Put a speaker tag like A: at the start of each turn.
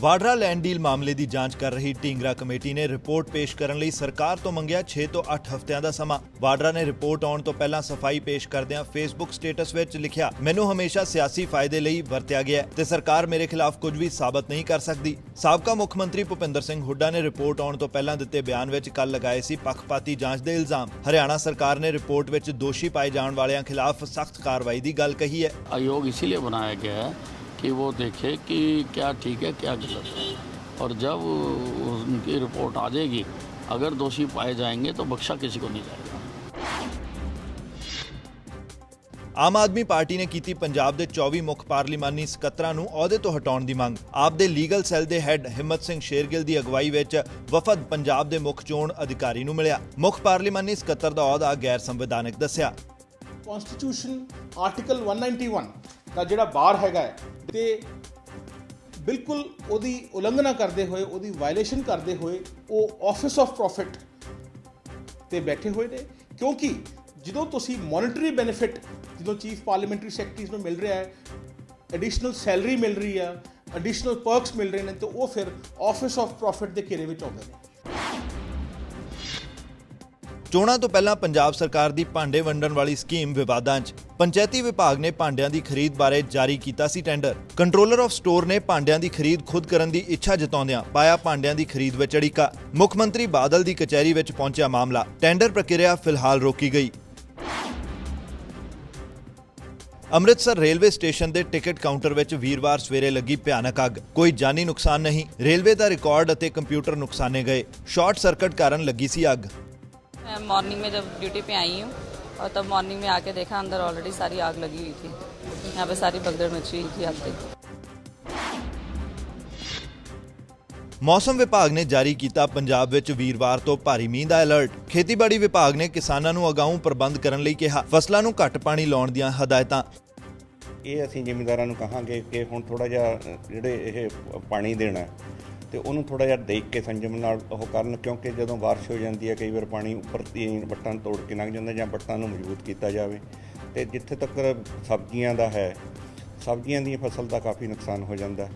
A: Vadra land deal ਮਾਮਲੇ ਦੀ ਜਾਂਚ ਕਰ ਰਹੀ ਟਿੰਗਰਾ ਕਮੇਟੀ ਨੇ ਰਿਪੋਰਟ ਪੇਸ਼ ਕਰਨ ਲਈ ਸਰਕਾਰ ਤੋਂ ਮੰਗਿਆ 6 ਤੋਂ 8 ਹਫ਼ਤਿਆਂ ਦਾ ਸਮਾਂ। ਵਾਡਰਾ ਨੇ ਰਿਪੋਰਟ ਆਉਣ ਤੋਂ ਪਹਿਲਾਂ ਸਫ਼ਾਈ ਪੇਸ਼ ਕਰਦਿਆਂ ਫੇਸਬੁੱਕ ਸਟੇਟਸ ਵਿੱਚ ਲਿਖਿਆ, ਮੈਨੂੰ ਹਮੇਸ਼ਾ ਸਿਆਸੀ ਫਾਇਦੇ ਲਈ ਵਰਤਿਆ ਗਿਆ ਤੇ ਸਰਕਾਰ ਮੇਰੇ ਖਿਲਾਫ ਕੁਝ ਵੀ ਸਾਬਤ ਨਹੀਂ ਕਰ ਸਕਦੀ। ਸਾਬਕਾ ਮੁੱਖ ਮੰਤਰੀ ਭੁਪਿੰਦਰ ਸਿੰਘ ਹੁੱਡਾ ਨੇ ਰਿਪੋਰਟ ਆਉਣ ਤੋਂ ਪਹਿਲਾਂ ਦਿੱਤੇ ਬਿਆਨ ਵਿੱਚ ਕੱਲ ਲਗਾਏ ਸੀ ਪੱਖਪਾਤੀ ਜਾਂਚ ਦੇ ਇਲਜ਼ਾਮ। ਹਰਿਆਣਾ ਸਰਕਾਰ ਨੇ ਰਿਪੋਰਟ ਵਿੱਚ ਦੋਸ਼ੀ ਪਾਏ ਜਾਣ ਵਾਲਿਆਂ ਖਿਲਾਫ ਸਖਤ ਕਾਰਵਾਈ ਦੀ ਗੱਲ ਕਹੀ ਹੈ।
B: ਆਯੋਗ ਇਸੇ ਲਈ ਬਣਾਇਆ ਗਿਆ ਹੈ कि वो देखे कि क्या ठीक है क्या गलत है और जब उनकी रिपोर्ट आ जाएगी अगर दोषी पाए जाएंगे तो बख्शा किसी को नहीं जाएगा
A: ਆਮ ਆਦਮੀ ਪਾਰਟੀ ਨੇ ਕੀਤੀ ਪੰਜਾਬ ਦੇ 24 ਮੁੱਖ ਪਾਰਲੀਮਾਨੀ ਸਕੱਤਰਾਂ ਨੂੰ ਅਹੁਦੇ ਤੋਂ ਹਟਾਉਣ ਦੀ ਮੰਗ ਆਪ ਦੇ ਲੀਗਲ ਸੈੱਲ ਦੇ ਹੈੱਡ ਹਿੰਮਤ ਸਿੰਘ ਸ਼ੇਰਗਿੱਲ ਦੀ ਅਗਵਾਈ ਵਿੱਚ ਵਫਦ ਪੰਜਾਬ ਦੇ ਮੁੱਖ ਚੋਣ ਅਧਿਕਾਰੀ ਨੂੰ ਮਿਲਿਆ ਮੁੱਖ ਪਾਰਲੀਮਾਨੀ ਸਕੱਤਰ ਦਾ ਅਹੁਦਾ ਗੈਰ ਸੰਵਿਧਾਨਕ ਦੱਸਿਆ
C: ਕਨਸਟੀਟਿਊਸ਼ਨ ਆਰਟੀਕਲ 191 ਦਾ ਜਿਹੜਾ ਬਾਰ ਹੈਗਾ ਹੈ, ਤੇ ਬਿਲਕੁਲ ਉਹਦੀ ਉਲੰਘਣਾ ਕਰਦੇ ਹੋਏ, ਉਹਦੀ ਵਾਇਲੇਸ਼ਨ ਕਰਦੇ ਹੋਏ, ਉਹ ਆਫਿਸ ਆਫ ਪ੍ਰੋਫਿਟ ਤੇ ਬੈਠੇ ਹੋਏ ਨੇ। ਕਿਉਂਕਿ ਜਦੋਂ ਤੁਸੀਂ ਮੋਨਿਟਰੀ ਬੈਨੀਫਿਟ ਜਦੋਂ ਚੀਫ ਪਾਰਲੀਮੈਂਟਰੀ ਸੈਕਟਰੀਜ਼ ਨੂੰ ਮਿਲ ਰਿਹਾ ਹੈ ਐਡੀਸ਼ਨਲ ਸੈਲਰੀ ਮਿਲ ਰਹੀ ਹੈ ਐਡੀਸ਼ਨਲ ਪਰਕਸ ਮਿਲ ਰਹੇ ਨੇ, ਤਾਂ ਉਹ ਫਿਰ ਆਫਿਸ ਆਫ ਪ੍ਰੋਫਿਟ ਦੇ ਘੇਰੇ ਵਿੱਚ ਆਉਂਦੇ ਨੇ।
A: ਚੋਣਾਂ ਤੋਂ ਪਹਿਲਾਂ ਪੰਜਾਬ ਸਰਕਾਰ ਦੀ ਭਾਂਡੇ ਵੰਡਣ ਵਾਲੀ ਸਕੀਮ ਵਿਵਾਦਾਂ 'ਚ ਪੰਚਾਇਤੀ ਵਿਭਾਗ ਨੇ ਭਾਂਡਿਆਂ ਦੀ ਖਰੀਦ ਬਾਰੇ ਜਾਰੀ ਕੀਤਾ ਸੀ ਟੈਂਡਰ। ਕੰਟਰੋਲਰ ਆਫ ਸਟੋਰ ਨੇ ਭਾਂਡਿਆਂ ਦੀ ਖਰੀਦ ਖੁਦ ਕਰਨ ਦੀ ਇੱਛਾ ਜਤਾਉਂਦਿਆਂ ਪਾਇਆ ਭਾਂਡਿਆਂ ਦੀ ਖਰੀਦ ਵਿੱਚ ਅੜਿੱਕਾ। ਮੁੱਖ ਮੰਤਰੀ ਬਾਦਲ ਦੀ ਕਚਹਿਰੀ ਵਿੱਚ ਪਹੁੰਚਿਆ ਮਾਮਲਾ। ਟੈਂਡਰ ਪ੍ਰਕਿਰਿਆ ਫਿਲਹਾਲ ਰੋਕੀ ਗਈ। ਅੰਮ੍ਰਿਤਸਰ ਰੇਲਵੇ ਸਟੇਸ਼ਨ ਦੇ ਟਿਕਟ ਕਾਊਂਟਰ ਵਿੱਚ ਵੀਰਵਾਰ ਸਵੇਰੇ ਲੱਗੀ ਭਿਆਨਕ ਅੱਗ। ਕੋਈ ਜਾਨੀ ਨੁਕਸਾਨ ਨਹੀਂ। ਰੇਲਵੇ ਦਾ ਰਿਕਾਰਡ ਅਤੇ ਕੰਪਿਊਟਰ ਨੁਕਸਾਨੇ ਗਏ। ਸ਼ਾਰਟ ਸਰਕਟ ਕਾਰਨ ਲੱਗੀ ਸੀ ਅੱਗ।
D: मॉर्निंग में जब ड्यूटी पे आई हूँ और तब मॉर्निंग में आके देखा अंदर ऑलरेडी सारी आग लगी हुई थी यहाँ पे सारी भगदड़ मची हुई थी आग देखी
A: ਮੌਸਮ ਵਿਭਾਗ ਨੇ ਜਾਰੀ ਕੀਤਾ ਪੰਜਾਬ ਵਿੱਚ ਵੀਰਵਾਰ ਤੋਂ ਭਾਰੀ ਮੀਂਹ ਦਾ ਅਲਰਟ ਖੇਤੀਬਾੜੀ ਵਿਭਾਗ ਨੇ ਕਿਸਾਨਾਂ ਨੂੰ ਅਗਾਊਂ ਪ੍ਰਬੰਧ ਕਰਨ ਲਈ ਕਿਹਾ ਫਸਲਾਂ ਨੂੰ ਘੱਟ ਪਾਣੀ ਲਾਉਣ ਦੀਆਂ ਹਦਾਇਤਾਂ
E: ਇਹ ਅਸੀਂ ਜ਼ਿਮੀਂਦਾਰਾਂ ਨੂੰ ਕਹਾਂਗੇ ਕਿ ਹੁਣ ਥੋੜਾ ਜਿਹਾ ਅ, ਜਿਹੜੇ ਇਹ ਪਾਣੀ ਦੇਣਾ ਹੈ, ਤੇ ਉਹਨੂੰ ਥੋੜਾ ਜਿਹਾ ਦੇਖ ਕੇ ਸੰਜਮ ਨਾਲ ਉਹ ਕਰਨ, ਕਿਉਂਕਿ ਜਦੋਂ ਬਾਰਿਸ਼ ਹੋ ਜਾਂਦੀ ਹੈ, ਕਈ ਵਾਰ ਪਾਣੀ ਉੱਪਰ ਦੀ ਵੱਟਾਂ ਨੂੰ ਤੋੜ ਕੇ ਲੰਘ ਜਾਂਦਾ ਜਾਂ ਵੱਟਾਂ ਨੂੰ ਮਜ਼ਬੂਤ ਕੀਤਾ ਜਾਵੇ। ਤੇ ਜਿੱਥੇ ਤੱਕ ਸਬਜ਼ੀਆਂ ਦਾ ਹੈ, ਸਬਜ਼ੀਆਂ ਦੀ ਫਸਲ ਦਾ ਕਾਫੀ ਨੁਕਸਾਨ ਹੋ ਜਾਂਦਾ।